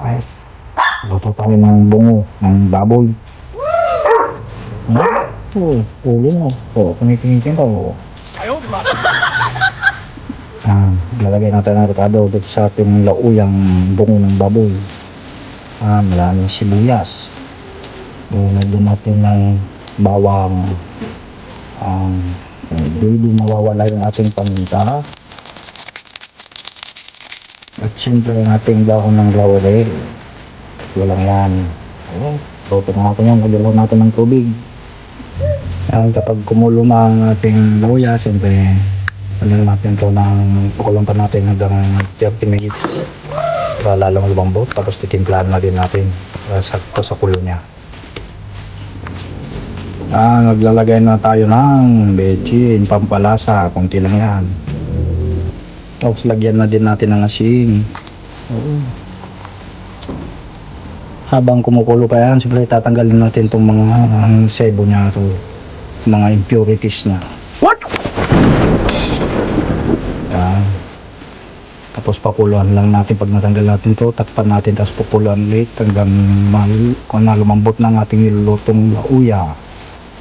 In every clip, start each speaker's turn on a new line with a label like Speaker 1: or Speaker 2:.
Speaker 1: Ay, luto tayo ng bungo, ng baboy. Ano? Oo, ulo mo. Oo, kumitingin ka. Oo. Ah, lalagay natin ng rekado dito sa ating lauyang bungo ng baboy. Ah, maraming sibuyas. Lagyan natin ng bawang. Um, hindi din mawawala yung ating paminta. At siyempre ang ating dahon ng laurel. Walang yan. Oh, luto na natin yan. Lagyan natin ng tubig. Yan, kapag kumulo na ang ating lauya, siyempre, lagyan natin ito ng pakulong pa natin hanggang 30 minutes para lalong lumambot. Tapos titimplahan na din natin para sakto sa kulo niya. Ah, naglalagay na tayo ng bechin, pampalasa, konti lang yan. Tapos lagyan na din natin ng asin. Oo. Habang kumukulo pa yan, siyempre tatanggalin natin itong mga ang sebo niya to, mga impurities niya. What? Yan. Tapos pakuluan lang natin pag natanggal natin to, takpan natin tapos pakuluan ulit hanggang mal kung na lumambot na ating nilulutong lauya.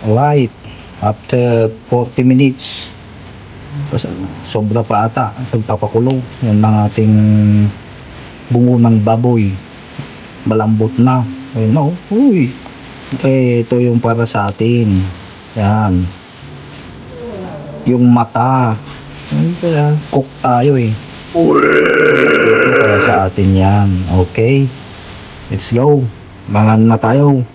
Speaker 1: Alright. After 40 minutes, Basta, sobra pa ata ang pagpapakulo. Yan ang ating bungo ng baboy. Malambot na. Ayun na, oh. Uy. Eh, ito yung para sa atin. Yan. Yung mata. Ayun kaya, cook tayo eh. Ito para sa atin yan. Okay. Let's go. Mangan na tayo.